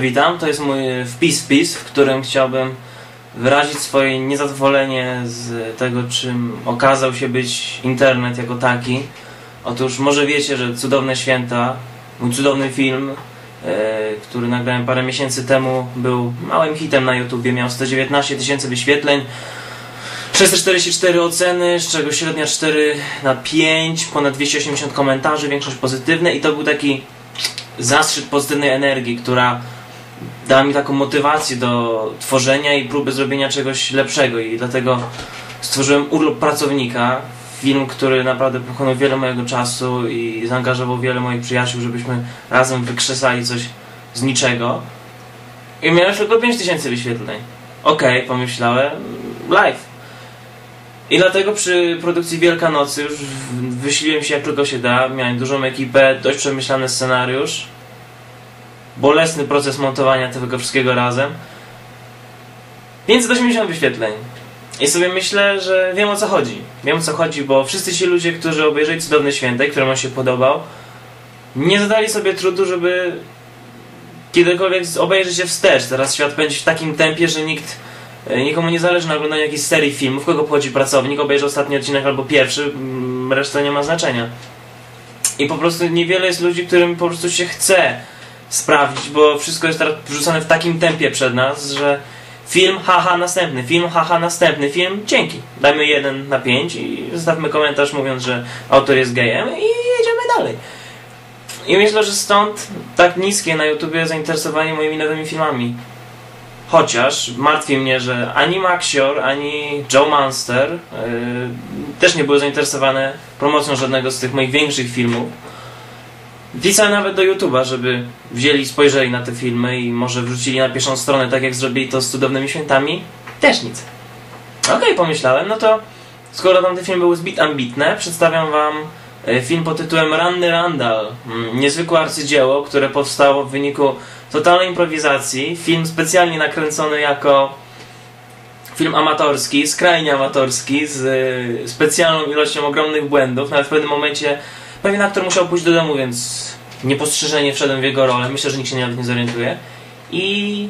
Witam, to jest mój wpis wpis, w którym chciałbym wyrazić swoje niezadowolenie z tego, czym okazał się być internet jako taki. Otóż może wiecie, że Cudowne Święta, mój cudowny film, e, który nagrałem parę miesięcy temu, był małym hitem na YouTubie, miał 119 tysięcy wyświetleń, 644 oceny, z czego średnia 4 na 5, ponad 280 komentarzy, większość pozytywne i to był taki zastrzyk pozytywnej energii, która dała mi taką motywację do tworzenia i próby zrobienia czegoś lepszego i dlatego stworzyłem Urlop Pracownika, film, który naprawdę pochłonął wiele mojego czasu i zaangażował wiele moich przyjaciół, żebyśmy razem wykrzesali coś z niczego. I miałem tylko 5000 wyświetleń. Okej, pomyślałem, live. I dlatego przy produkcji Wielkanocy już wysiliłem się jak tylko się da. Miałem dużą ekipę, dość przemyślany scenariusz. Bolesny proces montowania tego wszystkiego razem. 580 wyświetleń. I sobie myślę, że wiem o co chodzi. Wiem o co chodzi, bo wszyscy ci ludzie, którzy obejrzeli Cudowne Święte, którym on się podobał, nie zadali sobie trudu, żeby kiedykolwiek obejrzeć się wstecz. Teraz świat pędzi w takim tempie, że nikt Nikomu nie zależy na oglądaniu jakiejś serii filmów, kogo pochodzi pracownik, obejrzy ostatni odcinek albo pierwszy, mm, reszta nie ma znaczenia. I po prostu niewiele jest ludzi, którym po prostu się chce sprawdzić, bo wszystko jest teraz wrzucane w takim tempie przed nas, że film, haha, następny, film, haha, następny film, dzięki. Dajmy jeden na pięć i zostawmy komentarz mówiąc, że autor jest gejem i jedziemy dalej. I myślę, że stąd tak niskie na YouTubie zainteresowanie moimi nowymi filmami. Chociaż martwi mnie, że ani Maxior, ani Joe Monster yy, też nie były zainteresowane promocją żadnego z tych moich większych filmów. Pisałem nawet do YouTube'a, żeby wzięli, spojrzeli na te filmy i może wrzucili na pierwszą stronę, tak jak zrobili to z Cudownymi Świętami. Też nic. Okej, pomyślałem, no to skoro tamte filmy były zbyt ambitne, przedstawiam wam e, film pod tytułem Ranny Randall. Mm, Niezwykłe arcydzieło, które powstało w wyniku totalnej improwizacji. Film specjalnie nakręcony jako film amatorski, skrajnie amatorski, z y, specjalną ilością ogromnych błędów. Nawet w pewnym momencie pewien aktor musiał pójść do domu, więc niepostrzeżenie wszedłem w jego rolę. Myślę, że nikt się nawet nie zorientuje. I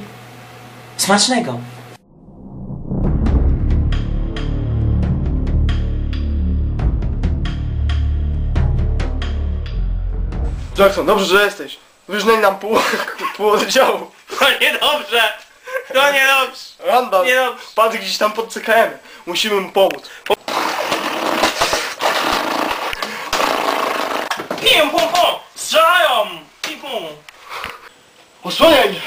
smacznego! Jackson, dobrze, że jesteś. Wyżnęli nam pół, pół oddziału. To niedobrze! To niedobrze! Randall, Niedobrze! patrz gdzieś tam pod CKM. Musimy mu pomóc. Pim, pum, pum! Strzelają! Pim, pum! Osłaniaj mnie!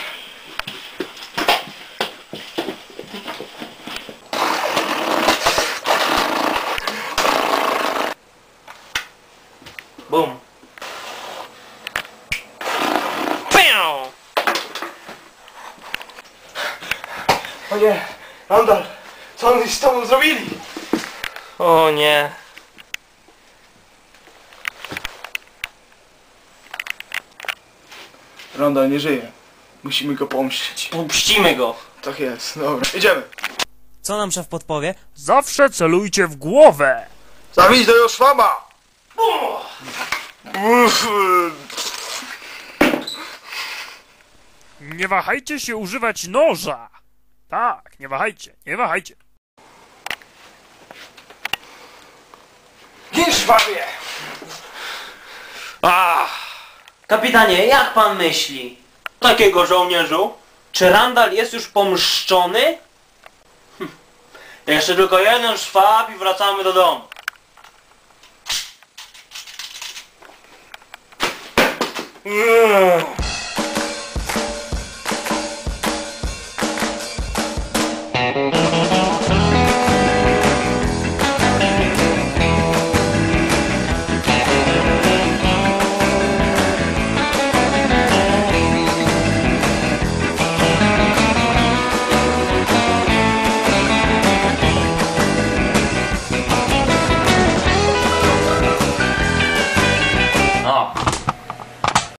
Bum! O nie, Randall, co oni z tobą zrobili? O nie! Randall nie żyje. Musimy go pomścić. Puścimy go! Tak jest, dobra. Idziemy. Co nam szef podpowie? Zawsze celujcie w głowę! Zawidź do Joszwama! Nie wahajcie się używać noża! Tak, nie wahajcie, nie wahajcie. Gin szwabie! Kapitanie, jak pan myśli? Takiego żołnierzu? Czy Randall jest już pomszczony? Hm. Jeszcze tylko jeden szwab i wracamy do domu. Mm.